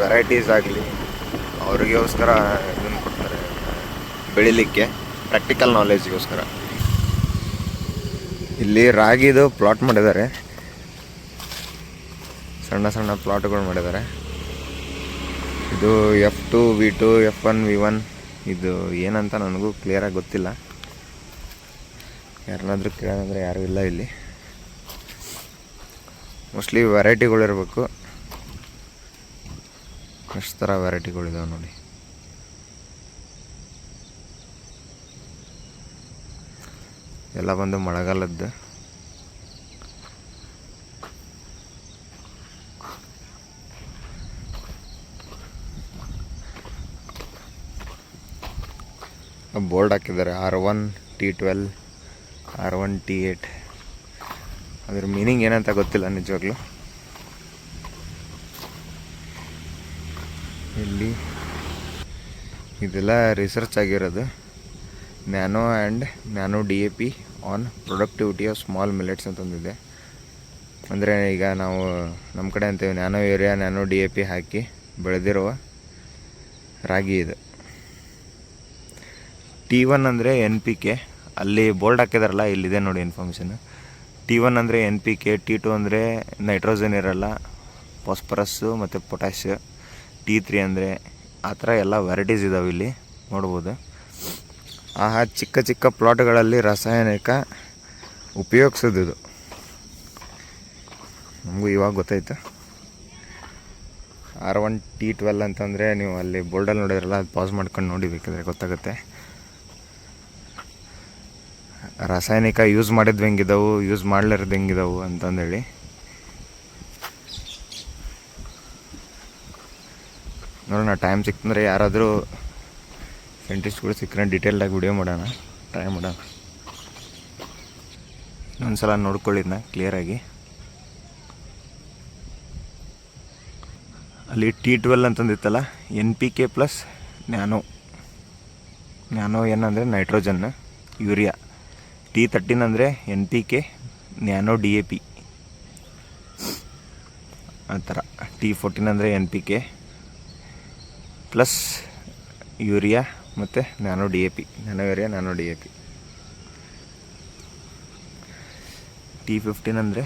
Varieties ಆಗಲಿ, ಅವರಿಗೋಸ್ಕರ ಇದನ್ನು ಕೊಡ್ತಾರೆ. ಬೆಳಿಲಿಕ್ಕೆ ಪ್ರಾಕ್ಟಿಕಲ್ ನಾಲೆಜ್ಗೋಸ್ಕರ ಇಲ್ಲಿ ರಾಗಿದು ಪ್ಲಾಟ್ ಮಾಡಿದ್ದಾರೆ. ಸಣ್ಣ ಸಣ್ಣ ಪ್ಲಾಟ್ಗಳು ಮಾಡಿದ್ದಾರೆ. ಇದು F two V two F one V one ಇದು ಏನಂತ ನನಗೂ ಕ್ಲಿಯರಾಗಿ ಗೊತ್ತಿಲ್ಲ. ಯಾರನ್ನಾದರೂ ಕೇಳೋದಂದ್ರೆ ಯಾರೂ ಇಲ್ಲ ಇಲ್ಲಿ. ಮೋಸ್ಟ್ಲಿ ವೆರೈಟಿಗಳಿರ್ಬೇಕು ಎಷ್ಟು ಥರ ವೆರೈಟಿಗಳಿದಾವೆ ನೋಡಿ. ಎಲ್ಲ ಬಂದು ಮಳೆಗಾಲದ್ದು. ಬೋರ್ಡ್ ಹಾಕಿದ್ದಾರೆ, R one, T twelve, R one, T eight. ಅದ್ರ ಮೀನಿಂಗ್ ಏನಂತ ಗೊತ್ತಿಲ್ಲ ನಿಜವಾಗ್ಲೂ. ಇಲ್ಲಿ ಇದೆಲ್ಲ ರಿಸರ್ಚ್ ಆಗಿರೋದು. Nano and nano D A P on productivity of small millets ಅಂತಂದಿದೆ ಅಂದರೆ ಈಗ ನಾವು ನಮ್ಮ ಕಡೆ ಅಂತೀವಿ nano area nano D A P ಹಾಕಿ ಬೆಳೆದಿರುವ ರಾಗಿ ಇದು. ಟಿ ಒನ್ ಅಂದರೆ ಎನ್ ಪಿ ಕೆ ಅಲ್ಲಿ ಬೋಲ್ಡ್ ಹಾಕಿದಾರಲ್ಲ, ಇಲ್ಲಿದೆ ನೋಡಿ ಇನ್ಫಾರ್ಮೇಷನ್ ಟಿ ಒನ್ ಅಂದರೆ N P K T two ಅಂದರೆ ನೈಟ್ರೋಜನ್ ಇರಲ್ಲ ಫಾಸ್ಫರಸ್ಸು ಮತ್ತು ಪೊಟ್ಯಾಶ್ ಟಿ ತ್ರೀ ಅಂದರೆ ಆ ಥರ ಎಲ್ಲ ವೆರೈಟೀಸ್ ಇದಾವೆ ಇಲ್ಲಿ. ನೋಡ್ಬೋದು. ಆ ಚಿಕ್ಕ ಚಿಕ್ಕ ಪ್ಲಾಟ್ಗಳಲ್ಲಿ ರಾಸಾಯನಿಕ ಉಪಯೋಗಿಸೋದಿದು. ನಮಗೂ ಇವಾಗ ಗೊತ್ತಾಯ್ತು. ಆರ್ ಒನ್ ಟಿ ಟ್ವೆಲ್ ಅಂತಂದರೆ ನೀವು ಅಲ್ಲಿ ಬೋರ್ಡಲ್ಲಿ ನೋಡಿದ್ರಲ್ಲ, ಅದು ಪಾಸ್ ಮಾಡ್ಕೊಂಡು ನೋಡಿ ಬೇಕಾದ್ರೆ ಗೊತ್ತಾಗುತ್ತೆ. ರಾಸಾಯನಿಕ ಯೂಸ್ ಮಾಡಿದ್ವಿ ಹೆಂಗಿದಾವು ಯೂಸ್ ಮಾಡ್ಲಾರ್ದು ಹೆಂಗಿದಾವು ಅಂತಂದೇಳಿ. ನೋಡೋಣ ಟೈಮ್ ಸಿಕ್ತಂದ್ರೆ ಯಾರಾದರೂ ಸೈಂಟಿಸ್ಟ್ಗಳು ಸಿಕ್ಕರೆ ಡೀಟೇಲ್ಡಾಗಿ ವಿಡಿಯೋ ಮಾಡೋಣ ಟ್ರೈ ಮಾಡೋಣ. ಇನ್ನೊಂದ್ಸಲ ನೋಡ್ಕೊಳ್ಳಿದ್ನ ಕ್ಲಿಯರಾಗಿ ಅಲ್ಲಿ T twelve ಅಂತಂದಿತ್ತಲ್ಲ N P K plus nano. Nano ಏನಂದರೆ ನೈಟ್ರೋಜನ್ ಯೂರಿಯಾ ಟಿ ತರ್ಟೀನ್ ಅಂದರೆ N P K nano D A P ಆ ಥರ. ಟಿ ಫೋರ್ಟೀನ್ ಅಂದರೆ N P K plus urea ಮತ್ತು nano D A P. Nano urea, nano D A P. T fifteen ಅಂದರೆ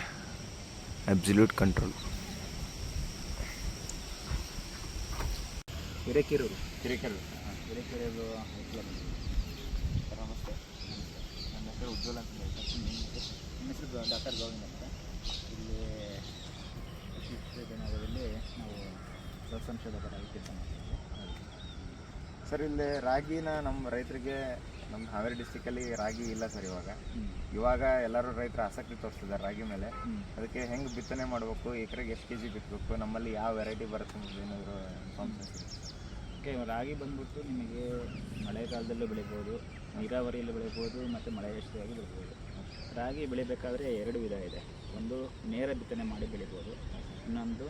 absolute control Hirekerur. Hirekerur. Sir, ನಮಸ್ತೆ. ನನ್ನ ಹೆಸರು ಉಜ್ವಲ್ ಅಂತ ನಿಮ್ಮ ಹೆಸರು? ಡಾಕ್ಟರ್ ಗೋವಿಂದ್ ಅಂತ. ಇಲ್ಲಿ ಕೃಷಿ ವಿಶ್ವವಿದ್ಯಾನಿಲಯದಲ್ಲಿ ನಾವು ಸಂಶೋಧಕರಾಗಿ ಕೆಲಸ ಮಾಡ್ತೀವಿ ಸರ್, ಇಲ್ಲಿ ರಾಗಿನ ನಮ್ಮ ರೈತರಿಗೆ ನಮ್ಮ ಹಾವೇರಿ ಡಿಸ್ಟಿಕಲ್ಲಿ ರಾಗಿ ಇಲ್ಲ ಸರ್ ಇವಾಗ. ಇವಾಗ ಎಲ್ಲರೂ ರೈತರು ಆಸಕ್ತಿ ತೋರಿಸ್ತಿದ್ದಾರೆ ರಾಗಿ ಮೇಲೆ. ಅದಕ್ಕೆ ಹೆಂಗೆ ಬಿತ್ತನೆ ಮಾಡಬೇಕು, ಎಕರೆಗೆ ಎಷ್ಟು ಕೆ ಜಿ ಬಿತ್ತಬೇಕು ನಮ್ಮಲ್ಲಿ ಯಾವ ವೆರೈಟಿ ಬರುತ್ತೆ ಏನಾದರೂ ಇನ್ಫಾರ್ಮೇಷನ್ ಓಕೆ ರಾಗಿ ಬಂದ್ಬಿಟ್ಟು ನಿಮಗೆ ಮಳೆಗಾಲದಲ್ಲೂ ಬೆಳಿಬೋದು, ನೀರಾವರಿಯಲ್ಲಿ ಬೆಳಿಬೋದು, ಮತ್ತು ಮಳೆ ಹೆಚ್ಚಾಗಿ ಬೆಳಿಬೋದು. ರಾಗಿ ಬೆಳಿಬೇಕಾದ್ರೆ ಎರಡು ವಿಧ ಇದೆ. ಒಂದು, ನೇರ ಬಿತ್ತನೆ ಮಾಡಿ ಬೆಳಿಬೋದು. ಇನ್ನೊಂದು,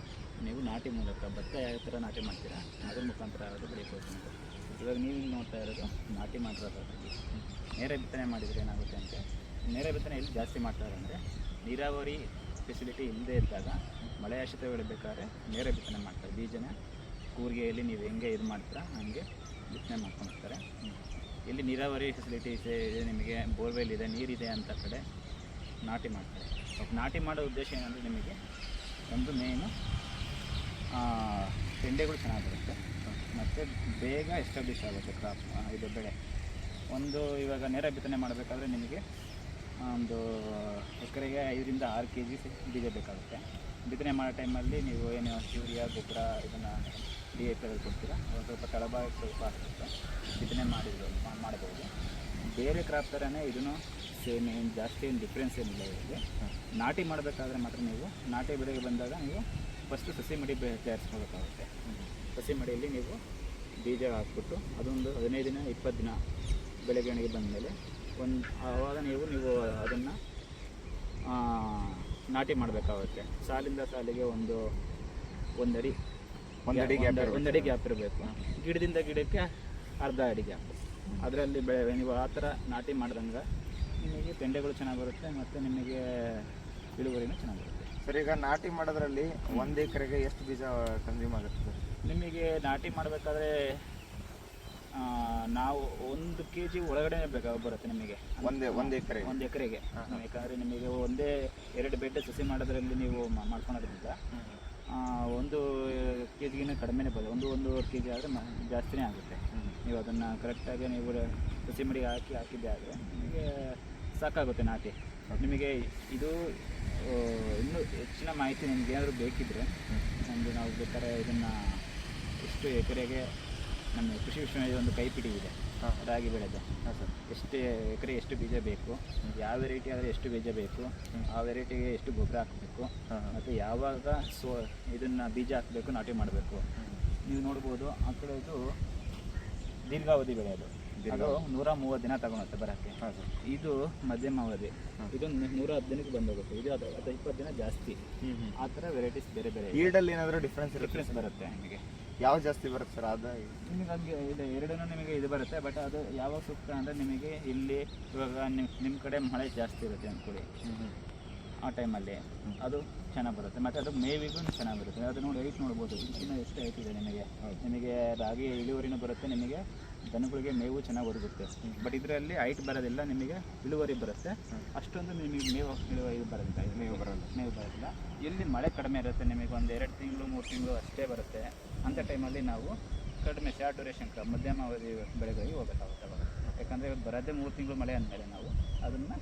ನೀವು ನಾಟಿ ಮೂಲಕ ಭತ್ತ ಯಾವ ಥರ ನಾಟಿ ಮಾಡ್ತೀರಾ, ಅದ್ರ ಮುಖಾಂತರ ಆದರೂ ಬೆಳಿಬೋದು ಇವಾಗ ನೀವು ನೋಡ್ತಾ ಇರೋದು ನಾಟಿ ಮಾಡಿರೋದು ನೇರೆ ನೇರ ಬಿತ್ತನೆ ಮಾಡಿದರೆ ಏನಾಗುತ್ತೆ ಅಂತ ನೇರ ಬಿತ್ತನೆ ಎಲ್ಲಿ ಜಾಸ್ತಿ ಮಾಡ್ತಾರೆ ಅಂದರೆ, ನೀರಾವರಿ ಫೆಸಿಲಿಟಿ ಇಲ್ಲದೇ ಇದ್ದಾಗ ಮಳೆ ಆಶ್ರಿತ ಬೆಳಿಬೇಕಾದ್ರೆ ನೇರ ಬಿತ್ತನೆ ಮಾಡ್ತಾರೆ. ಬೀಜನ ಕೂರಿಗೆಯಲ್ಲಿ ನೀವು ಹೆಂಗೆ ಇದು ಮಾಡ್ತೀರಾ, ಹಂಗೆ ಬಿತ್ತನೆ ಮಾಡ್ಕೊಂಡಿರ್ತಾರೆ ಇಲ್ಲಿ ನೀರಾವರಿ ಫೆಸಿಲಿಟಿ ಇದೆ ನಿಮಗೆ ಬೋರ್ವೆಲ್ ಇದೆ ನೀರಿದೆ ಅಂತ ಕಡೆ ನಾಟಿ ಮಾಡ್ತಾರೆ. ನಾಟಿ ಮಾಡೋ ಉದ್ದೇಶ ಏನಂದರೆ ನಿಮಗೆ ಒಂದು ಮೇನು ತೆಂಡೆಗಳು ಚೆನ್ನಾಗಿ ಬರುತ್ತೆ ಮತ್ತು ಬೇಗ ಎಸ್ಟಾಬ್ಲಿಷ್ ಆಗುತ್ತೆ ಕ್ರಾಪ್ ಇದು ಬೆಳೆ. ಒಂದು ಇವಾಗ ನೇರ ಬಿತ್ತನೆ ಮಾಡಬೇಕಾದ್ರೆ ನಿಮಗೆ ಒಂದು ಎಕರೆಗೆ ಐದರಿಂದ ಆರು ಕೆ ಜಿ ಬೀಜ ಬೇಕಾಗುತ್ತೆ. ಬಿತ್ತನೆ ಮಾಡೋ ಟೈಮಲ್ಲಿ ನೀವು ಏನು, ಯೂರಿಯಾ, ಗೊಬ್ಬರ ಇದನ್ನು ಡಿ ಎ ಪಿ ಕೊಡ್ತೀರಾ? ಸ್ವಲ್ಪ ತಳಭಾಗ ಸ್ವಲ್ಪ ಆಗುತ್ತೆ. ಬಿತ್ತನೆ ಮಾಡಿದ್ರು ಮಾಡಬಹುದು. ಬೇರೆ ಕ್ರಾಪ್ ಥರನೇ ಇದನ್ನು ಸೇಮ್ ಏನು ಜಾಸ್ತಿ ಏನು ಡಿಫ್ರೆನ್ಸ್ ಏನಿಲ್ಲ ಇದಕ್ಕೆ ನಾಟಿ ಮಾಡಬೇಕಾದ್ರೆ ಮಾತ್ರ ನೀವು ನಾಟಿ ಬೆಳೆಗೆ ಬಂದಾಗ ನೀವು ಫಸ್ಟು ಸಸಿ ಮಡಿ ತಯಾರಿಸ್ಕೊಳ್ಬೇಕಾಗುತ್ತೆ. ಸಸಿ ಮಡಿಯಲ್ಲಿ ನೀವು ಬೀಜ ಹಾಕ್ಬಿಟ್ಟು ಅದೊಂದು ಹದಿನೈದು ದಿನ ಇಪ್ಪತ್ತು ದಿನ ಬೆಳವಣಿಗೆ ಬಂದಮೇಲೆ ಒಂದು ಆವಾಗ ನೀವು ನೀವು ಅದನ್ನು ನಾಟಿ ಮಾಡಬೇಕಾಗುತ್ತೆ ಸಾಲಿಂದ ಸಾಲಿಗೆ ಒಂದು ಒಂದಡಿ ಒಂದಡಿ ಅಡಿ ಇರ್ಬೇಕು. ಒಂದಡಿ ಗ್ಯಾಪ್ ಇರಬೇಕು. ಗಿಡದಿಂದ ಗಿಡಕ್ಕೆ ಅರ್ಧ ಅಡಿ ಗ್ಯಾಪ್. ಅದರಲ್ಲಿ ಬೆಳೆ ನೀವು ಆ ಥರ ನಾಟಿ ಮಾಡ್ದಂಗೆ ನಿಮಗೆ ಬೆಂಡೆಗಳು ಚೆನ್ನಾಗಿ ಬರುತ್ತೆ ಮತ್ತು ನಿಮಗೆ ಇಳುವರಿನೂ ಚೆನ್ನಾಗಿ ಬರುತ್ತೆ. ಸರ್ ಈಗ ನಾಟಿ ಮಾಡೋದ್ರಲ್ಲಿ ಒಂದು ಎಕರೆಗೆ ಎಷ್ಟು ಬೀಜ ಕನ್ಸ್ಯೂಮ್ ಆಗುತ್ತೆ? ನಿಮಗೆ ನಾಟಿ ಮಾಡಬೇಕಾದ್ರೆ ನಾವು ಒಂದು ಕೆ ಜಿ ಒಳಗಡೆ ಬೇಕಾಗಿ ಬರುತ್ತೆ ನಿಮಗೆ. ಒಂದೇ ಒಂದು ಎಕರೆ. ಒಂದು ಎಕರೆಗೆ. ಯಾಕಂದರೆ ನಿಮಗೆ ಒಂದೇ ಎರಡು ಬೆಡ್ ಸಸಿ ಮಾಡೋದ್ರಲ್ಲಿ ನೀವು ಮಾಡ್ಕೊಳೋದ್ರಿಂದ ಒಂದು ಕೆ ಜಿಗಿನ ಕಡಿಮೆನೇ ಬರುತ್ತೆ ಒಂದು ಒಂದೂವರೆ ಕೆ ಜಿ ಆದರೆ ಜಾಸ್ತಿನೇ ಆಗುತ್ತೆ. ನೀವು ಅದನ್ನು ಕರೆಕ್ಟಾಗಿ ನೀವು ಸಸಿ ಮಡಿಗೆ ಹಾಕಿ ಹಾಕಿದ್ದೆ ಆದರೆ ನಿಮಗೆ ಸಾಕಾಗುತ್ತೆ ನಾಟಿ. ನಿಮಗೆ ಇದು ಇನ್ನೂ ಹೆಚ್ಚಿನ ಮಾಹಿತಿ ನಿಮ್ಗೆ ಏನಾದರೂ ಬೇಕಿದ್ದರೆ ಒಂದು ನಾವು ಬೇಕಾದ್ರೆ ಇದನ್ನು ಎಷ್ಟು ಎಕರೆಗೆ ನಮ್ಮ ಕೃಷಿ ವಿಶ್ವವಿದ್ಯಾಲಯದ ಒಂದು ಕೈಪಿಡಿ ಇದೆ. ಹಾಂ. ರಾಗಿ ಬೆಳೆದು. ಹಾಂ ಸರ್. ಎಷ್ಟು ಎಕರೆ ಎಷ್ಟು ಬೀಜ ಬೇಕು? ಯಾವ ವೆರೈಟಿ ಆದರೆ ಎಷ್ಟು ಬೀಜ ಬೇಕು? ಆ ವೆರೈಟಿಗೆ ಎಷ್ಟು ಗೊಬ್ಬರ ಹಾಕಬೇಕು? ಮತ್ತು ಯಾವಾಗ ಸೊ ಇದನ್ನು ಬೀಜ ಹಾಕಬೇಕು ನಾಟಿ ಮಾಡಬೇಕು? ನೀವು ನೋಡ್ಬೋದು ಆ ಕಡೆ ಇದು ದೀರ್ಘಾವಧಿ ಬೆಳೆ ಅದು ಅದು ನೂರ ಮೂವತ್ತು ದಿನ ತಗೊಳುತ್ತೆ ಬರೋಕ್ಕೆ. ಹಾಂ ಸರ್. ಇದು ಮಧ್ಯಮ ಅವಧಿ. ಇದು ನೂರ ಹತ್ತು ದಿನಕ್ಕೆ ಬಂದೋಗುತ್ತೆ. ಇದು ಅದು ಅದು ಇಪ್ಪತ್ತು ದಿನ ಜಾಸ್ತಿ. ಆ ಥರ ವೆರೈಟೀಸ್ ಬೇರೆ ಬೇರೆ ಈಲ್ಡಲ್ಲಿ ಏನಾದರೂ ಡಿಫ್ರೆನ್ಸ್ ಡಿಫ್ರೆನ್ಸ್ ಬರುತ್ತೆ ನಿಮಗೆ. ಯಾವ ಜಾಸ್ತಿ ಬರುತ್ತೆ ಸರ್ ಅದು? ನಿಮಗೆ ನಮಗೆ ಇದು ಎರಡೂ ನಿಮಗೆ ಇದು ಬರುತ್ತೆ ಬಟ್ ಅದು ಯಾವಾಗ ಸೂಕ್ತ ಅಂದರೆ ನಿಮಗೆ ಇಲ್ಲಿ ಇವಾಗ ನಿಮ್ಮ ನಿಮ್ಮ ಕಡೆ ಮಳೆ ಜಾಸ್ತಿ ಇರುತ್ತೆ ಅಂದ್ಕೊಳ್ಳಿ. ಆ ಟೈಮಲ್ಲಿ ಅದು ಚೆನ್ನಾಗಿ ಬರುತ್ತೆ. ಮತ್ತು ಅದು ಮೇವಿಗೂ ಚೆನ್ನಾಗಿ ಬರುತ್ತೆ. ಅದು ನೋಡಿ ಹೈಟ್ ನೋಡ್ಬೋದು. ಇನ್ನೂ ಎಷ್ಟು ಹೈಟ್ ಇದೆ ನಿಮಗೆ? ನಿಮಗೆ ರಾಗಿ ಇಳುವರಿನೂ ಬರುತ್ತೆ ನಿಮಗೆ ದನಗಳಿಗೆ ಮೇವು ಚೆನ್ನಾಗಿ ಒದಗುತ್ತೆ. ಬಟ್ ಇದರಲ್ಲಿ ಹೈಟ್ ಬರೋದಿಲ್ಲ ನಿಮಗೆ ಇಳುವರಿ ಬರುತ್ತೆ. ಅಷ್ಟೊಂದು ನಿಮಗೆ ಮೇವು ಇಳುವರಿ ಬರೋದಿಲ್ಲ. ಮೇವು ಬರೋಲ್ಲ. ಮೇವು ಬರೋದಿಲ್ಲ. ಇಲ್ಲಿ ಮಳೆ ಕಡಿಮೆ ಇರುತ್ತೆ ನಿಮಗೆ ಒಂದು ಎರಡು ತಿಂಗಳು ಮೂರು ತಿಂಗಳು ಅಷ್ಟೇ ಬರುತ್ತೆ. ಅಂಥ ಟೈಮಲ್ಲಿ ನಾವು ಕಡಿಮೆ ಶಾರ್ಟ್ ಡ್ಯೂರೇಷನ್ ಮಧ್ಯಮ ಅವಧಿ ಬೆಳೆಗಳಿಗೆ ಹೋಗಬೇಕಾಗುತ್ತೆ ಅವಾಗ ಯಾಕಂದರೆ ಬರೋದೇ ಮೂರು ತಿಂಗಳು ಮಳೆ ಅಂದಮೇಲೆ ನಾವು ಅದನ್ನು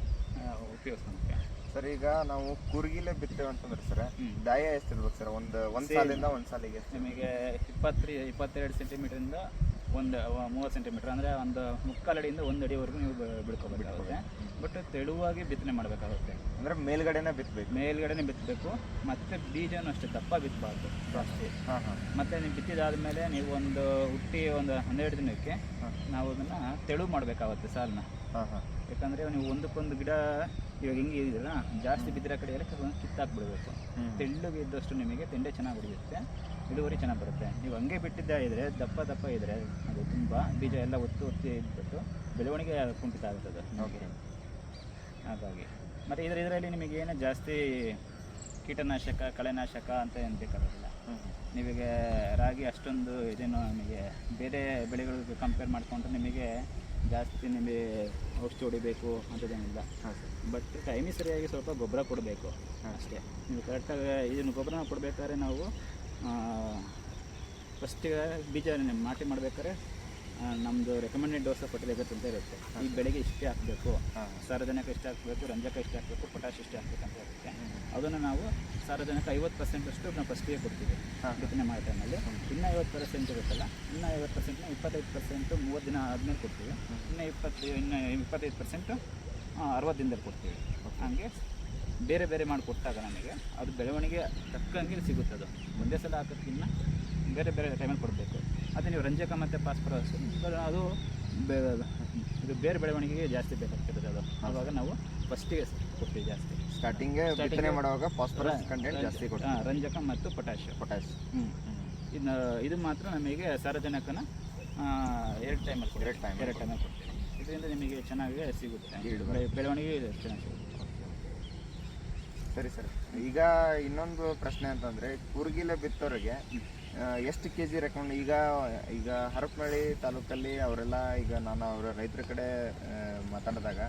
ಉಪಯೋಗಿಸ್ಕೊಂಡ್ರೆ ಸರ್ ಈಗ ನಾವು ಕೂರ್ಗಿಲೆ ಬಿತ್ತೇವೆ ಅಂತಂದ್ರೆ ಸರ್. ದಾಯ ಎಷ್ಟು ಇರ್ಬೇಕು ಸರ್ ಒಂದು ಒಂದು. ಸಾಲಿಂದ ಒಂದು ಸಾಲಿಗೆ? ನಿಮಗೆ ಇಪ್ಪತ್ತು ಇಪ್ಪತ್ತೆರಡು ಸೆಂಟಿಮೀಟ್ರಿಂದ ಒಂದು ಮೂವತ್ತು ಸೆಂಟಿಮೀಟ್ರ್ ಅಂದರೆ ಒಂದು ಮುಕ್ಕಾಲು ಅಡಿಯಿಂದ ಒಂದು ಅಡಿವರೆಗೂ ನೀವು ಬಿಡ್ಕೋಬೇಕಾಗುತ್ತೆ. ಬಟ್ ತೆಳುವಾಗಿ ಬಿತ್ತನೆ ಮಾಡಬೇಕಾಗುತ್ತೆ. ಅಂದರೆ ಮೇಲ್ಗಡೆನೆ ಬಿತ್ತಬೇಕು ಮೇಲ್ಗಡೆನೆ ಬಿತ್ತಬೇಕು ಮತ್ತು ಬೀಜನೂ ಅಷ್ಟೇ ದಪ್ಪ ಬಿತ್ತಬಾರ್ದು ಜಾಸ್ತಿ. ಮತ್ತೆ ಹಾಂ. ಮತ್ತು ನೀವು ಬಿತ್ತಿದಾದ್ಮೇಲೆ ನೀವು ಒಂದು ಹುಟ್ಟಿ ಒಂದು ಹನ್ನೆರಡು ದಿನಕ್ಕೆ ನಾವು ಅದನ್ನು ತೆಳು ಮಾಡಬೇಕಾಗುತ್ತೆ ಸಾಲನ್ನ ಯಾಕಂದರೆ ನೀವು ಒಂದಕ್ಕೊಂದು ಗಿಡ ಇವಾಗ ಹಿಂಗೆ ಇದೆಯಲ್ಲ ಜಾಸ್ತಿ ಬಿದ್ದಿರೋ ಕಡೆ ಎಲ್ಲ ಕಿತ್ತಾಕ್ಬಿಡ್ಬೇಕು. ತೆಳ್ಳಗೆ ಇದ್ದಷ್ಟು ನಿಮಗೆ ತೆಂಡೆ ಚೆನ್ನಾಗಿ ಹೊಡೆಯುತ್ತೆ. ಇಳುವರಿ ಚೆನ್ನಾಗಿ ಬರುತ್ತೆ. ನೀವು ಹಂಗೆ ಬಿಟ್ಟಿದ್ದೇ ಇದ್ದರೆ ದಪ್ಪ ದಪ್ಪ ಇದ್ದರೆ ಅದು ತುಂಬ ಬೀಜ ಎಲ್ಲ ಒತ್ತು ಒತ್ತಿ ಇದ್ಬಿಟ್ಟು ಬೆಳವಣಿಗೆ ಕುಂಠಿತ ಆಗುತ್ತದೆ. ಓಕೆ. ಹಾಗಾಗಿ. ಮತ್ತು ಇದರ ಇದರಲ್ಲಿ ನಿಮಗೆ ಏನು ಜಾಸ್ತಿ ಕೀಟನಾಶಕ ಕಳೆನಾಶಕ ಅಂತ ಏನು ಬೇಕಾಗೋದಿಲ್ಲ. ನಿಮಗೆ ರಾಗಿ ಅಷ್ಟೊಂದು ಇದೇನು ನಿಮಗೆ ಬೇರೆ ಬೆಳೆಗಳಿಗೆ ಕಂಪೇರ್ ಮಾಡಿಕೊಂಡ್ರೆ ನಿಮಗೆ ಜಾಸ್ತಿ ನಿಮಗೆ ಔಷಧಿ ಹೊಡಿಬೇಕು ಅಂಥದ್ದೇನಿಲ್ಲ ಬಟ್ ಟೈಮಿಗೆ ಸರಿಯಾಗಿ ಸ್ವಲ್ಪ ಗೊಬ್ಬರ ಕೊಡಬೇಕು ಅಷ್ಟೇ. ನೀವು ಕರೆಕ್ಟಾಗಿ ಇದನ್ನು ಗೊಬ್ಬರನ ಕೊಡಬೇಕಾದ್ರೆ ನಾವು ಫಸ್ಟಿಗೆ ಬೀಜ ಮಾಟಿ ಮಾಡ್ಬೇಕಾದ್ರೆ ನಮ್ಮದು ರೆಕಮೆಂಡೆಡ್ ಡೋಸ ಫರ್ಟಿಲೈಸರ್ಸ್ ಅಂತ ಇರುತ್ತೆ. ಈ ಬೆಳೆಗೆ ಇಷ್ಟೇ ಹಾಕಬೇಕು. ಸಾರಜನಕ ಇಷ್ಟೇ ಹಾಕಬೇಕು, ರಂಜಕ ಇಷ್ಟೇ ಹಾಕಬೇಕು ಪೊಟ್ಯಾಶ್ ಇಷ್ಟೇ ಅಂತ ಇರುತ್ತೆ. ಅದನ್ನು ನಾವು ಸಾರಜನಕ ಐವತ್ತು ಪರ್ಸೆಂಟಷ್ಟು ನಾವು ಫಸ್ಟಿಗೆ ಕೊಡ್ತೀವಿ. ಬಿತ್ತನೆ ಮಾಡೋ ಟೈಮಲ್ಲಿ. ಇನ್ನೂ ಐವತ್ತು ಪರ್ಸೆಂಟ್ ಇರುತ್ತಲ್ಲ, ಇನ್ನೂ ಐವತ್ತು ಪರ್ಸೆಂಟ್ನ ಇಪ್ಪತ್ತೈದು ಪರ್ಸೆಂಟು ಮೂವತ್ತು ದಿನ ಆದಮೇಲೆ ಕೊಡ್ತೀವಿ. ಇನ್ನೂ ಇಪ್ಪತ್ತು ಇನ್ನೂ ಇಪ್ಪತ್ತೈದು ಪರ್ಸೆಂಟು ಅರವತ್ತು ದಿನದಲ್ಲಿ ಕೊಡ್ತೀವಿ. ಹಾಗೆ ಬೇರೆ ಬೇರೆ ಮಾಡಿ ಕೊಟ್ಟಾಗ ನಮಗೆ ಅದು ಬೆಳವಣಿಗೆ ತಕ್ಕಂಗೆ ಸಿಗುತ್ತೆ ಅದು. ಒಂದೇ ಸಲ ಹಾಕೋದಕ್ಕಿಂತ ಬೇರೆ ಬೇರೆ ಟೈಮಲ್ಲಿ ಕೊಡಬೇಕು. ಅದೇ ನೀವು ರಂಜಕ ಮತ್ತು ಪಾಸ್ಪರಸ್ ಅದು ಬೇ ಇದು ಬೇರೆ ಬೆಳವಣಿಗೆಗೆ ಜಾಸ್ತಿ ಬೇಕಾಗ್ತಿರೋದು ಅದು. ಆವಾಗ ನಾವು ಫಸ್ಟಿಗೆ ಕೊಡ್ತೀವಿ ಜಾಸ್ತಿ. ಸ್ಟಾರ್ಟಿಂಗ್ ಬಿತ್ತನೆ ಮಾಡುವಾಗ ಫಾಸ್ಫರಸ್ ಕಂಟೆಂಟ್ ಜಾಸ್ತಿ ಕೊಡ್ತೀವಿ. ಹಾಂ ರಂಜಕ ಮತ್ತು ಪೊಟ್ಯಾಶ್ ಪೊಟ್ಯಾಶ್ ಹ್ಞೂ ಇನ್ನು ಇದು ಮಾತ್ರ ನಮಗೆ ಸಾರಜನಕನ ಎರಡು ಟೈಮಲ್ಲಿ ಎರಡು ಟೈಮ್ ಎರಡು ಟೈಮಲ್ಲಿ ಕೊಡ್ತೀವಿ. ಇದರಿಂದ ನಿಮಗೆ ಚೆನ್ನಾಗಿ ಸಿಗುತ್ತೆ. ಬೆಳವಣಿಗೆ ಚೆನ್ನಾಗಿ ಸಿಗುತ್ತೆ. ಸರಿ ಸರ್. ಈಗ ಇನ್ನೊಂದು ಪ್ರಶ್ನೆ ಅಂತಂದರೆ ಕೂರ್ಗಿಲೆ ಬಿತ್ತೋರಿಗೆ ಎಷ್ಟು ಕೆ ಜಿ ರೆಕಮೆಂಡ್ ಈಗ ಈಗ ಹರಪನಹಳ್ಳಿ ತಾಲೂಕಲ್ಲಿ ಅವರೆಲ್ಲ ಈಗ ನಾನು ಅವರ ರೈತರ ಕಡೆ ಮಾತಾಡಿದಾಗ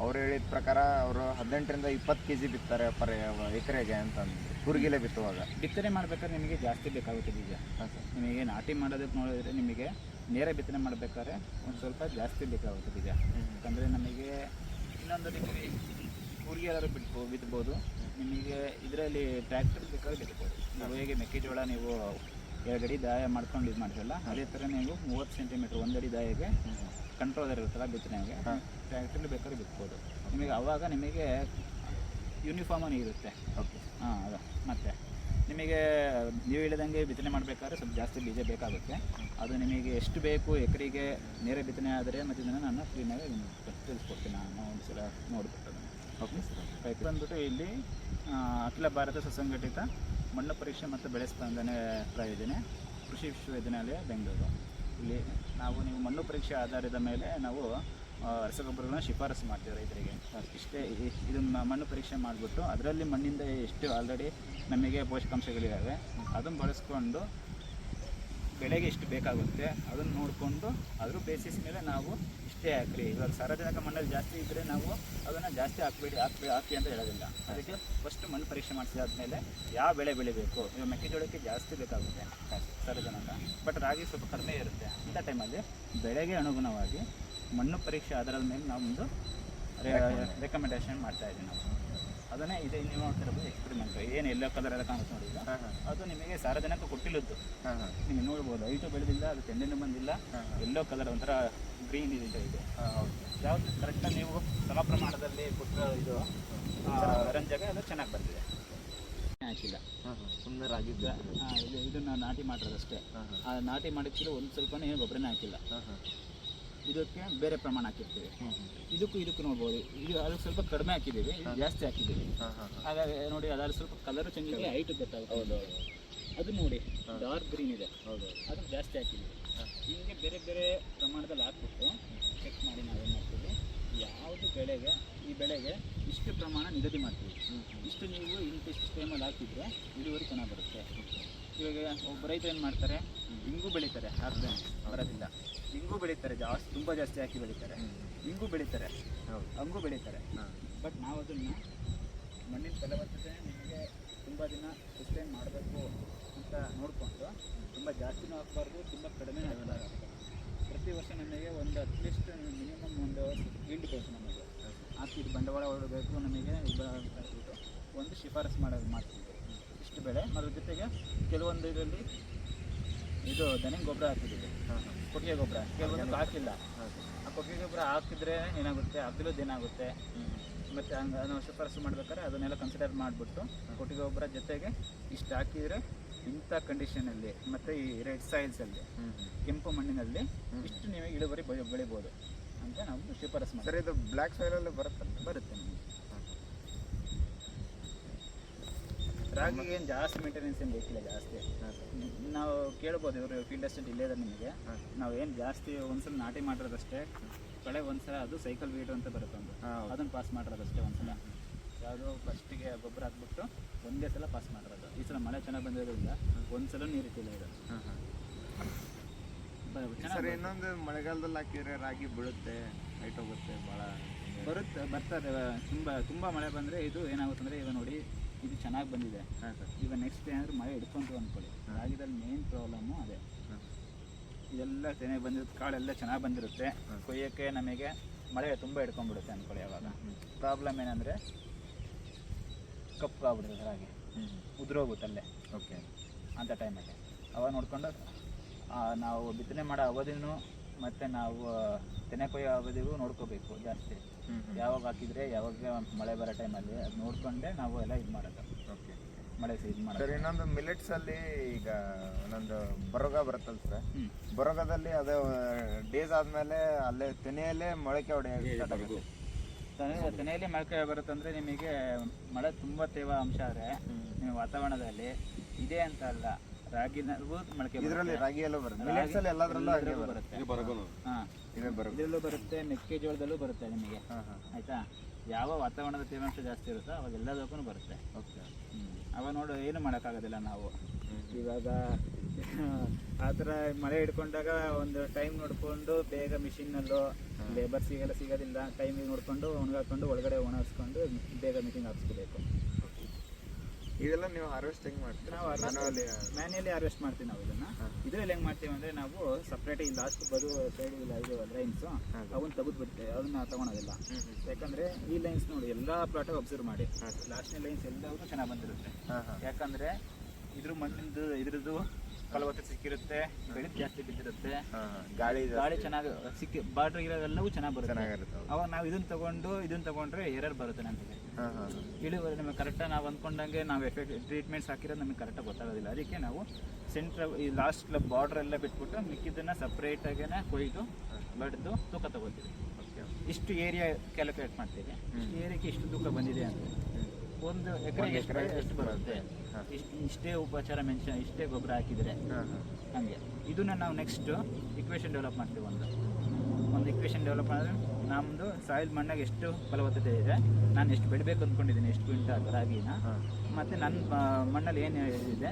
ಅವ್ರು ಹೇಳಿದ ಪ್ರಕಾರ ಅವರು ಹದಿನೆಂಟರಿಂದ ಇಪ್ಪತ್ತು ಕೆ ಜಿ ಬಿತ್ತಾರೆ ಪರ್ ಎಕರೆಗೆ ಅಂತಂದು ಕೂರ್ಗಿಲೆ ಬಿತ್ತುವಾಗ. ಬಿತ್ತನೆ ಮಾಡ್ಬೇಕಾದ್ರೆ ನಿಮಗೆ ಜಾಸ್ತಿ ಬೇಕಾಗುತ್ತೆ ಬೀಜ. ಹಾಂ ಸರ್. ನಿಮಗೆ ನಾಟಿ ಮಾಡೋದಕ್ಕೆ ನೋಡಿದ್ರೆ ನಿಮಗೆ ನೇರ ಬಿತ್ತನೆ ಮಾಡಬೇಕಾದ್ರೆ ಒಂದು ಸ್ವಲ್ಪ ಜಾಸ್ತಿ ಬೇಕಾಗುತ್ತೆ ಬೀಜ. ಯಾಕಂದರೆ ನಮಗೆ ಇನ್ನೊಂದು ನಿಮಗೆ ಕೂರಿಗೆ ಎಲ್ಲರೂ ಬಿಟ್ಬೋ ಬಿತ್ಬೋದು ನಿಮಗೆ ಇದರಲ್ಲಿ ಟ್ರ್ಯಾಕ್ಟರ್ ಬೇಕಾದ್ರೆ ಬಿತ್ಬೋದು ನಾವು ಹೇಗೆ ಮೆಕ್ಕೆಜೋಳ ನೀವು ಎರಡು ಅಡಿ ದಾಯ ಮಾಡ್ಕೊಂಡು ಇದು ಮಾಡ್ತೀರಲ್ಲ ಅದೇ ಥರ ನೀವು ಮೂವತ್ತು ಸೆಂಟಿಮೀಟ್ರ್ ಒಂದಡಿ ದಾಯಿಗೆ ಕಂಟ್ರೋಲರ್ ಇರುತ್ತಲ್ಲ ಬಿತ್ತನೆಗೆ ಟ್ರ್ಯಾಕ್ಟ್ರಲ್ಲಿ ಬೇಕಾದ್ರೆ ಬಿತ್ಬೋದು ನಿಮಗೆ ಅವಾಗ ನಿಮಗೆ ಯೂನಿಫಾರ್ಮನಿ ಇರುತ್ತೆ. ಓಕೆ ಹಾಂ ಅದು. ಮತ್ತೆ ನಿಮಗೆ ನೀವು ಹೇಳಿದಂಗೆ ಬಿತ್ತನೆ ಮಾಡಬೇಕಾದ್ರೆ ಸ್ವಲ್ಪ ಜಾಸ್ತಿ ಬೀಜ ಬೇಕಾಗುತ್ತೆ. ಅದು ನಿಮಗೆ ಎಷ್ಟು ಬೇಕು ಎಕರೆಗೆ ನೇರ ಬಿತ್ತನೆ ಆದರೆ ಮತ್ತು ಇದನ್ನು ನಾನು ಫ್ರೀನಾಗೆ ತಿಳಿಸ್ಕೊಡ್ತೀನಿ. ನಾನು ಒಂದು ಸಲ ನೋಡಿಬಿಟ್ಟು ಓಕೆ ಸರ್ ಬಂದ್ಬಿಟ್ಟು ಇಲ್ಲಿ ಅಖಿಲ ಭಾರತ ಸುಸಂಘಟಿತ ಮಣ್ಣು ಪರೀಕ್ಷೆ ಮತ್ತು ಬೆಳೆ ಸ್ಪಂದನೆ ಪ್ರಾಯೋಜನೆ, ಕೃಷಿ ವಿಶ್ವವಿದ್ಯಾನಿಲಯ, ಬೆಂಗಳೂರು. ಇಲ್ಲಿ ನಾವು ನೀವು ಮಣ್ಣು ಪರೀಕ್ಷೆ ಆಧಾರದ ಮೇಲೆ ನಾವು ರಸಗೊಬ್ಬರಗಳನ್ನ ಶಿಫಾರಸು ಮಾಡ್ತೀವಿ ರೈತರಿಗೆ. ಇಷ್ಟೇ ಇದನ್ನು ಇದು ಮಣ್ಣು ಪರೀಕ್ಷೆ ಮಾಡಿಬಿಟ್ಟು, ಅದರಲ್ಲಿ ಮಣ್ಣಿಂದ ಎಷ್ಟು ಆಲ್ರೆಡಿ ನಮಗೆ ಪೋಷಕಾಂಶಗಳಿದ್ದಾವೆ, ಅದನ್ನು ಬಳಸ್ಕೊಂಡು ಬೆಳೆಗೆ ಇಷ್ಟು ಬೇಕಾಗುತ್ತೆ ಅದನ್ನು ನೋಡಿಕೊಂಡು ಅದ್ರ ಬೇಸಿಸ್ ಮೇಲೆ ನಾವು ಇಷ್ಟೇ ಹಾಕ್ರಿ. ಇವಾಗ ಸಾರಜನಕ ಮಣ್ಣಲ್ಲಿ ಜಾಸ್ತಿ ಇದ್ದರೆ ನಾವು ಅದನ್ನು ಜಾಸ್ತಿ ಹಾಕ್ಬೇಡಿ ಹಾಕ್ಬೇಡಿ, ಹಾಕಿ ಅಂತ ಹೇಳೋದಿಲ್ಲ. ಅದಕ್ಕೆ ಫಸ್ಟ್ ಮಣ್ಣು ಪರೀಕ್ಷೆ ಮಾಡಿಸಿದಾದ್ಮೇಲೆ ಯಾವ ಬೆಳೆ ಬೆಳಿಬೇಕು? ಇವಾಗ ಮೆಕ್ಕೆಜೋಳಕ್ಕೆ ಜಾಸ್ತಿ ಬೇಕಾಗುತ್ತೆ ಸಾರಜನಕ ಬಟ್ ರಾಗಿ ಸ್ವಲ್ಪ ಕಡಿಮೆ ಇರುತ್ತೆ. ಅಂಥ ಟೈಮಲ್ಲಿ ಬೆಳೆಗೆ ಅನುಗುಣವಾಗಿ ಮಣ್ಣು ಪರೀಕ್ಷೆ ಆಧಾರದ ಮೇಲೆ ನಾವೊಂದು ರೆಕಮೆಂಡೇಷನ್ ಮಾಡ್ತಾ ಇದ್ದೀವಿ ನಾವು. ಅದನ್ನೇ ಇದೆ ನೀವು ನೋಡ್ತಿರ್ಬೋದು ಎಕ್ಸ್ಪೆರಿಮೆಂಟ್ ಏನು ಎಲ್ಲೋ ಕಲರ್ ಎಲ್ಲ ಕಾಣುತ್ತೆ ನೋಡಿ ಈಗ. ಅದು ನಿಮಗೆ ಸಾರಜನಕ ಕೊಟ್ಟಿಲ್ಲದ್ದು. ನೀವು ನೋಡ್ಬೋದು ಐಟು ಬೆಳೆದಿಲ್ಲ ಅದು ತೆಂಡಿನೂ ಬಂದಿಲ್ಲ. ಎಲ್ಲೋ ಕಲರ್ ಒಂಥರ ಗ್ರೀನ್ ಇದೆ ಇದು. ಯಾವುದು ಕರೆಕ್ಟಾಗಿ ನೀವು ಸಮ ಪ್ರಮಾಣದಲ್ಲಿ ಕೊಟ್ಟರೆ ಇದು ರಂಜಕ ಅದು ಚೆನ್ನಾಗಿ ಬಂದಿದೆ. ಹಾಕಿಲ್ಲ. ಸುಮ್ಮನೆ ರಾಗಿದ್ದ ಇದು ಇದನ್ನು ನಾಟಿ ಮಾಡಿರೋದಷ್ಟೇ. ಆ ನಾಟಿ ಮಾಡಿದ ಒಂದು ಸ್ವಲ್ಪನೇ ಗೊಬ್ಬರನೇ ಹಾಕಿಲ್ಲ. ಇದಕ್ಕೆ ಬೇರೆ ಪ್ರಮಾಣ ಹಾಕಿರ್ತೀವಿ. ಇದಕ್ಕೂ ಇದಕ್ಕೂ ನೋಡ್ಬೋದು. ಇದು ಅದಕ್ಕೆ ಸ್ವಲ್ಪ ಕಡಿಮೆ ಹಾಕಿದ್ದೀವಿ ಇದು ಜಾಸ್ತಿ ಹಾಕಿದ್ದೀವಿ. ಹಾಗಾಗಿ ನೋಡಿ ಅದಾದ್ರೆ ಸ್ವಲ್ಪ ಕಲರ್ ಚೇಂಜ್ ಇದೆ ಹೈಟ್ ಗೊತ್ತಾಗುತ್ತೆ. ಹೌದು ಅದು ನೋಡಿ ಡಾರ್ಕ್ ಗ್ರೀನ್ ಇದೆ. ಹೌದು ಅದು ಜಾಸ್ತಿ ಹಾಕಿದ್ದೀವಿ. ಹೀಗೆ ಬೇರೆ ಬೇರೆ ಪ್ರಮಾಣದಲ್ಲಿ ಹಾಕ್ಬಿಟ್ಟು ಚೆಕ್ ಮಾಡಿ ನಾವೇನು ಮಾಡ್ತೀವಿ? ಯಾವುದು ಬೆಳೆಗೆ ಈ ಬೆಳೆಗೆ ಇಷ್ಟು ಪ್ರಮಾಣ ನಿಗದಿ ಮಾಡ್ತೀವಿ. ಇಷ್ಟು ನೀವು ಇಂತಿಷ್ಟು ಟೈಮಲ್ಲಿ ಹಾಕಿದ್ರೆ ಇಳುವರಿ ಚೆನ್ನಾಗಿ ಬರುತ್ತೆ. ಇವಾಗ ಒಬ್ಬ ರೈತರು ಏನು ಮಾಡ್ತಾರೆ? ಹಿಂಗೂ ಬೆಳೀತಾರೆ ಹಾಕ್ತಾರೆ ಬರೋದಿಲ್ಲ ಹಿಂಗೂ ಬೆಳೀತಾರೆ ಜಾಸ್ತಿ ತುಂಬ ಜಾಸ್ತಿ ಹಾಕಿ ಬೆಳೀತಾರೆ. ಹಿಂಗೂ ಬೆಳೀತಾರೆ. ಹಂಗೂ ಬೆಳೀತಾರೆ. ಬಟ್ ನಾವು ಅದನ್ನ ಮಣ್ಣಿನ ಫಲವತ್ತತೆ ನಿಮಗೆ ತುಂಬ ದಿನ ಸಸ್ಟೈನ್ ಮಾಡಬೇಕು ಅಂತ ನೋಡಿಕೊಂಡು ತುಂಬ ಜಾಸ್ತಿನೂ ಹಾಕಬಾರ್ದು ತುಂಬ ಕಡಿಮೆ ಪ್ರತಿ ವರ್ಷ ನಮಗೆ ಒಂದು ಅಟ್ಲೀಸ್ಟ್ ಮಿನಿಮಮ್ ಒಂದು ಈಲ್ಡ್ ಬೇಕು ನಮಗೆ. ಇದು ಬಂಡವಾಳ ಹೊರಡಬೇಕು ನಮಗೆ ಒಂದು ಶಿಫಾರಸು ಮಾಡೋದು ಮಾಡ್ತೀವಿ. ಇಷ್ಟು ಬೆಳೆ. ಅದ್ರ ಜೊತೆಗೆ ಕೆಲವೊಂದು ಇದರಲ್ಲಿ ಇದು ದನಿಂಗ್ ಗೊಬ್ಬರ ಹಾಕಿದ್ದೀವಿ. ಕೊಟ್ಟಿಗೆ ಗೊಬ್ಬರ. ಕೆಲವೊಂದು ಹಾಕಿಲ್ಲ. ಆ ಕೊಟ್ಟಿಗೆ ಗೊಬ್ಬರ ಹಾಕಿದ್ರೆ ಏನಾಗುತ್ತೆ? ಅಗ್ಲದ್ದು ಏನಾಗುತ್ತೆ ಮತ್ತೆ ಹಂಗೆ ನಾವು ಶಿಫಾರಸು ಮಾಡ್ಬೇಕಾದ್ರೆ ಅದನ್ನೆಲ್ಲ ಕನ್ಸಿಡರ್ ಮಾಡಿಬಿಟ್ಟು ಕೊಟ್ಟಿಗೆ ಗೊಬ್ಬರ ಜೊತೆಗೆ ಇಷ್ಟು ಹಾಕಿದರೆ ಇಂಥ ಕಂಡೀಷನಲ್ಲಿ ಮತ್ತು ಈ ರೆಡ್ ಸಾಯಿಲ್ಸಲ್ಲಿ ಕೆಂಪು ಮಣ್ಣಿನಲ್ಲಿ ಇಷ್ಟು ನೀವು ಇಳುವರಿ ಬೆಳೆ ಬೆಳಿಬೋದು ಅಂತ ನಾವು ಶಿಫಾರಸು ಮಾಡ್ತೀವಿ ಸರ್ ಇದು ಬ್ಲ್ಯಾಕ್ ಸಾಯಿಲಲ್ಲಿ ಬರುತ್ತೆ? ಬರುತ್ತೆ ನಮಗೆ. ರಾಗಿಗೆ ಏನು ಜಾಸ್ತಿ ಮೇಂಟೆನೆನ್ಸ್ ಏನು ಬೇಕಿಲ್ಲ ಜಾಸ್ತಿ. ನಾವು ಕೇಳ್ಬೋದು ಇವರು ಫೀಲ್ಡ್ ಅಸ್ಟೆಂಟ್ ಇಲ್ಲೇ ಇದೆ ನಿಮಗೆ. ನಾವು ಏನು ಜಾಸ್ತಿ ಒಂದ್ಸಲ ನಾಟಿ ಮಾಡಿರೋದಷ್ಟೇ ಕಳೆ ಒಂದ್ಸಲ ಅದು ಸೈಕಲ್ ವೀಡು ಅಂತ ಬರುತ್ತೆ ಒಂದು. ಅದನ್ನು ಪಾಸ್ ಮಾಡಿರೋದಷ್ಟೇ ಒಂದ್ಸಲ. ಯಾವುದೋ ಫಸ್ಟಿಗೆ ಗೊಬ್ಬರ ಹಾಕ್ಬಿಟ್ಟು ಒಂದೇ ಸಲ ಪಾಸ್ ಮಾಡಿರೋದು. ಈ ಸಲ ಮಳೆ ಚೆನ್ನಾಗಿ ಬಂದಿರೋದ್ರಿಂದ ಒಂದ್ಸಲ ನೀರಿಟ್ಟಿಲ್ಲ ಇದು ಸರ್ ಇನ್ನೊಂದು ಮಳೆಗಾಲದಲ್ಲಿ ಹಾಕಿದ್ರೆ ರಾಗಿ ಬೀಳುತ್ತೆ ಹೈಟ್ ಹೋಗುತ್ತೆ ಭಾಳ ಬರುತ್ತೆ ಬರ್ತದೆ ತುಂಬ ತುಂಬ ಮಳೆ ಬಂದರೆ ಇದು ಏನಾಗುತ್ತೆ ಅಂದರೆ ಈಗ ನೋಡಿ ಇದು ಚೆನ್ನಾಗಿ ಬಂದಿದೆ. ಈಗ ನೆಕ್ಸ್ಟ್ ಏನಾದರೂ ಮಳೆ ಹಿಡ್ಕೊಂತು ಅಂದ್ಕೊಳ್ಳಿ ರಾಗಿದಲ್ಲಿ ಮೇನ್ ಪ್ರಾಬ್ಲಮ್ಮು ಅದೇ. ಇದೆಲ್ಲ ಚೆನ್ನಾಗಿ ಬಂದಿರುತ್ತೆ ಕಾಳೆಲ್ಲ ಚೆನ್ನಾಗಿ ಬಂದಿರುತ್ತೆ. ಕೊಯ್ಯೋಕ್ಕೆ ನಮಗೆ ಮಳೆ ತುಂಬ ಹಿಡ್ಕೊಂಡ್ಬಿಡುತ್ತೆ ಅಂದ್ಕೊಳ್ಳಿ ಅವಾಗ. ಪ್ರಾಬ್ಲಮ್ ಏನಂದರೆ ಕಪ್ಪು ಆಗ್ಬಿಡುತ್ತೆ ರಾಗಿ. ಹ್ಞೂ ಉದುರೋಗುತ್ತೆ ಅಲ್ಲೇ. ಓಕೆ. ಅಂಥ ಟೈಮಲ್ಲಿ ಅವಾಗ ನೋಡ್ಕೊಂಡು ನಾವು ಬಿತ್ತನೆ ಮಾಡೋ ಅವಧಿನೂ ಮತ್ತು ನಾವು ತೆನೆ ಕೊಯ್ಯೋ ಅವಧಿಗೂ ನೋಡ್ಕೋಬೇಕು ಜಾಸ್ತಿ. ಯಾವಾಗ ಹಾಕಿದರೆ ಯಾವಾಗ ಮಳೆ ಬರೋ ಟೈಮಲ್ಲಿ ಅದು ನೋಡ್ಕೊಂಡೆ ನಾವು ಎಲ್ಲ ಇದು ಮಾಡೋದು. ಓಕೆ. ಮಳೆ ಇದು ಸರ್ ಮಾಡೋದು ಇನ್ನೊಂದು ಮಿಲೆಟ್ಸ್ ಅಲ್ಲಿ ಈಗ ಒಂದೊಂದು ಬರೋಗ ಬರುತ್ತಲ್ಲ ಸರ್? ಬರೋಗದಲ್ಲಿ ಅದು ಡೇಸ್ ಆದ್ಮೇಲೆ ಅಲ್ಲೇ ತೆನೆಯಲ್ಲೇ ಮೊಳಕೆ ಹೊಡೆಯೋದು ಆಗುತ್ತೆ. ತೆನೆ ತೆನೆಯಲ್ಲಿ ಮೊಳಕೆ ಬರುತ್ತಂದ್ರೆ ನಿಮಗೆ ಮಳೆ ತುಂಬ ತೇವಾಂಶ ಆದರೆ ನಿಮ್ಮ ವಾತಾವರಣದಲ್ಲಿ. ಇದೆ ಅಂತ ಅಲ್ಲ. ಮೊಳಕೆ ಇದರಲ್ಲಿ ರಾಗಿ ಎಲ್ಲ ಬರುತ್ತೆ. ಮಿಲೆಟ್ಸ್ ಅಲ್ಲಿ ಎಲ್ಲದರಲ್ಲೂ ಹಾಗೆ ಬರುತ್ತೆ. ಹಾಂ. ಇದೆ ಬರುತ್ತೆ ಇದರಲ್ಲೂ ಬರುತ್ತೆ ಮೆಕ್ಕೆಜೋಳದಲ್ಲೂ ಬರುತ್ತೆ ನಿಮಗೆ. ಹಾಂ ಹಾಂ. ಆಯಿತಾ? ಯಾವ ವಾತಾವರಣದ ತೇವಾಂಶ ಜಾಸ್ತಿ ಇರುತ್ತೋ ಅವಾಗ ಎಲ್ಲದಕ್ಕೂ ಬರುತ್ತೆ. ಓಕೆ. ಅವಾಗ ನೋಡು ಏನು ಮಾಡೋಕ್ಕಾಗೋದಿಲ್ಲ ನಾವು. ಇವಾಗ ಆ ಥರ ಮಳೆ ಹಿಡ್ಕೊಂಡಾಗ ಒಂದು ಟೈಮ್ ನೋಡಿಕೊಂಡು ಬೇಗ ಮಿಷಿನ್ನಲ್ಲೋ ಲೇಬರ್ ಸಿಗಲ್ಲ ಸಿಗೋದಿಲ್ಲ ಟೈಮಿಗೆ ನೋಡಿಕೊಂಡು ಒಣಗಾಕೊಂಡು ಒಳಗಡೆ ಒಣಗಿಸ್ಕೊಂಡು ಬೇಗ ಮಿಷಿನ್ ಹಾಕ್ಸ್ಕೋಬೇಕು. ಇದೆಲ್ಲ ನೀವು ಹಾರ್ವೆಸ್ಟಿಂಗ್ ಮಾಡ್ತೀರಾ? ನಾವು Manually, ಮ್ಯಾನ್ಯಲಿ ಹಾರ್ವೆಸ್ಟ್ ಮಾಡ್ತೀವಿ ನಾವು ಇದನ್ನ. ಇದರಲ್ಲಿ ಹೆಂಗ್ ಮಾಡ್ತೀವಿ ಅಂದ್ರೆ ನಾವು ಸಪ್ರೇಟ್ ಈ ಲಾಸ್ಟ್ ಬದು ಸೈಡ್ ಇಲ್ಲ ಇದು ಲೈನ್ಸ್ ಅವನ್ನ ತೆಗೆದು ಬಿಡ್ತೇವೆ ಅದನ್ನ ತಗೊಳೋದಿಲ್ಲ. ಯಾಕಂದ್ರೆ ಈ ಲೈನ್ಸ್ ನೋಡಿ ಎಲ್ಲಾ ಪ್ಲಾಟ್ ಅಬ್ಸರ್ವ್ ಮಾಡಿ. ಲಾಸ್ಟ್ನೇ ಲೈನ್ಸ್ ಎಲ್ಲವೂ ಚೆನ್ನಾಗಿ ಬಂದಿರುತ್ತೆ. ಯಾಕಂದ್ರೆ ಇದ್ರ ಮಣ್ಣಿಂದು ಇದ್ರದ್ದು ಫಲವತ್ತತೆ ಸಿಕ್ಕಿರುತ್ತೆ ಬೆಳೆ ಜಾಸ್ತಿ ಬಿದ್ದಿರುತ್ತೆ. ಗಾಳಿ ಗಾಳಿ ಚೆನ್ನಾಗಿ ಸಿಕ್ಕಿ ಬಾರ್ಡರ್ ಇರೋದೆಲ್ಲವೂ ಚೆನ್ನಾಗಿ ಬರುತ್ತೆ. ಅವಾಗ ನಾವು ಇದನ್ನ ತಗೊಂಡು ಇದನ್ನ ತಗೊಂಡ್ರೆ ಎರರ್ ಬರುತ್ತೆ ನಮಗೆ. ಇಳುವರಿ ನಮಗೆ ಕರೆಕ್ಟಾಗಿ ನಾವು ಅಂದ್ಕೊಂಡಂಗೆ ನಾವು ಎಫೆಕ್ಟ್ ಟ್ರೀಟ್ಮೆಂಟ್ಸ್ ಹಾಕಿರೋದು ನಮಗೆ ಕರೆಕ್ಟಾಗಿ ಗೊತ್ತಾಗೋದಿಲ್ಲ. ಅದಕ್ಕೆ ನಾವು ಸೆಂಟ್ರ್ ಈ ಲಾಸ್ಟ್ ಕ್ಲಬ್ ಬಾರ್ಡರ್ ಎಲ್ಲ ಬಿಟ್ಬಿಟ್ಟು ಮಿಕ್ಕಿದ್ದನ್ನು ಸಪ್ರೇಟಾಗೇ ಕೊಯ್ದು ಬಡ್ದು ತೂಕ ತಗೋತೀವಿ ಇಷ್ಟು ಏರಿಯಾ ಕ್ಯಾಲ್ಕುಲೇಟ್ ಮಾಡ್ತೀವಿ. ಇಷ್ಟು ಏರಿಯಾಕ್ಕೆ ಇಷ್ಟು ತೂಕ ಬಂದಿದೆ ಅಂತ. ಒಂದು ಎಕರೆ ಎಷ್ಟು ಎಷ್ಟು ಬರುತ್ತೆ? ಇಷ್ಟು ಇಷ್ಟೇ ಉಪಚಾರ ಮೆನ್ಷನ್ ಇಷ್ಟೇ ಗೊಬ್ಬರ ಹಾಕಿದರೆ ಹಾಗೆ. ಇದನ್ನ ನಾವು ನೆಕ್ಸ್ಟ್ ಇಕ್ವೇಷನ್ ಡೆವಲಪ್ ಮಾಡ್ತೀವಿ ಒಂದು. ಒಂದು ಇಕ್ವೇಷನ್ ಡೆವಲಪ್ ಮಾಡಿದ್ರೆ ನಮ್ಮದು ಸಾಯಿಲ್ ಮಣ್ಣಾಗ ಎಷ್ಟು ಫಲವತ್ತತೆ ಇದೆ ನಾನು ಎಷ್ಟು ಬೆಳಿಬೇಕು ಅಂದ್ಕೊಂಡಿದ್ದೀನಿ ಎಷ್ಟು ಕ್ವಿಂಟಲ್ ರಾಗಿನ. ಮತ್ತು ನನ್ನ ಮಣ್ಣಲ್ಲಿ ಏನು ಇದೆ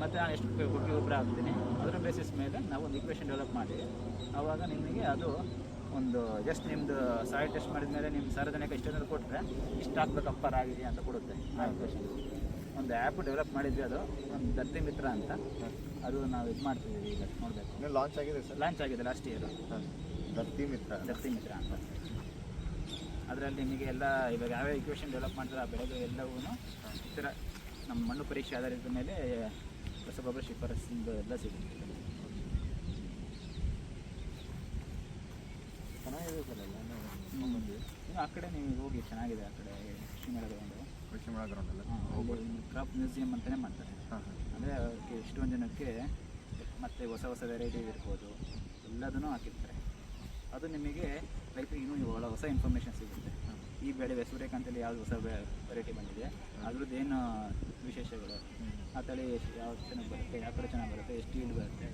ಮತ್ತು ನಾನು ಎಷ್ಟು ಕೊಟ್ಟಿ ಗೊಬ್ಬರ ಹಾಕ್ತೀನಿ ಅದರ ಬೇಸಿಸ್ ಮೇಲೆ ನಾವು ಒಂದು ಇಕ್ವೇಷನ್ ಡೆವಲಪ್ ಮಾಡಿ ಆವಾಗ ನಿಮಗೆ ಅದು ಒಂದು ಜಸ್ಟ್ ನಿಮ್ಮದು ಸಾಯಿಲ್ ಟೆಸ್ಟ್ ಮಾಡಿದ ಮೇಲೆ ನಿಮ್ಮ ಸಾರಜನಕ ಇಷ್ಟೊಂದು ಕೊಟ್ಟರೆ ಇಷ್ಟು ಹಾಕ್ಬೇಕಪ್ಪ ರಾಗಿ ಅಂತ ಕೊಡುತ್ತೆ. ಆ ಇಕ್ವೇಷನ್ ಒಂದು ಆ್ಯಪ್ ಡೆವಲಪ್ ಮಾಡಿದ್ವಿ ಅದು ಒಂದು ದತ್ತಿ ಮಿತ್ರ ಅಂತ. ಅದು ನಾವು ಇದು ಮಾಡ್ತಿದ್ದೀವಿ ಈಗ ನೋಡಬೇಕು. ಲಾಂಚ್ ಆಗಿದೆ ಸರ್. ಲಾಂಚ್ ಆಗಿದೆ ಲಾಸ್ಟ್ ಇಯರು ದತ್ತಿ ಮಿತ್ರ ದತ್ತಿ ಮಿತ್ರ ಅಂತ ಅದರಲ್ಲಿ ನಿಮಗೆ ಎಲ್ಲ ಇವಾಗ ಯಾವ ಇಕ್ವೇಷನ್ ಡೆವಲಪ್ ಮಾಡ್ತಾರೆ ಆ ಬೆಳೆದು ಎಲ್ಲವೂ ಈ ಥರ ನಮ್ಮ ಮಣ್ಣು ಪರೀಕ್ಷೆ ಆಧಾರಿತ ಮೇಲೆ ರಸಗೊಬ್ಬರ ಶಿಫಾರಸ್ಸಿಂದು ಎಲ್ಲ ಸಿಗುತ್ತೆ ಚೆನ್ನಾಗಿದೆ ಸರ್ ಎಲ್ಲ ಇನ್ನು ಆ ಕಡೆ ನೀವು ಹೋಗಿ ಚೆನ್ನಾಗಿದೆ ಆ ಕಡೆ ಕೃಷಿ ಮೇಳ ಗ್ರೌಂಡು ಕೃಷಿ ಮೇಳ ಗ್ರೌಂಡ್ ಅಲ್ಲ ಕ್ರಾಪ್ ಮ್ಯೂಸಿಯಂ ಅಂತಲೇ ಮಾಡ್ತಾರೆ ಅಂದರೆ ಅದಕ್ಕೆ ಎಷ್ಟೊಂದು ಜನಕ್ಕೆ ಮತ್ತು ಹೊಸ ಹೊಸ ವೆರೈಟಿ ಇರ್ಬೋದು ಎಲ್ಲದನ್ನೂ ಹಾಕಿರ್ತಾರೆ ಅದು ನಿಮಗೆ ರೈತರಿಗೆ ಇನ್ನೂ ಒಳ ಹೊಸ ಇನ್ಫಾರ್ಮೇಷನ್ ಸಿಗುತ್ತೆ. ಈ ಬೆಳೆ ಸೂರ್ಯಕಾಂತಲ್ಲಿ ಯಾವ್ದು ಹೊಸ ವೆರೈಟಿ ಬಂದಿದೆ ಅದ್ರದ್ದು ಏನು ವಿಶೇಷಗಳು? ಆ ತಳಿ ಎಷ್ಟು- ಯಾವ ಚೆನ್ನಾಗಿ ಬರುತ್ತೆ ಯಾವ ಕಡೆ ಚೆನ್ನಾಗಿ ಬರುತ್ತೆ ಎಷ್ಟು ಈಲ್ಡ್ ಬರುತ್ತೆ?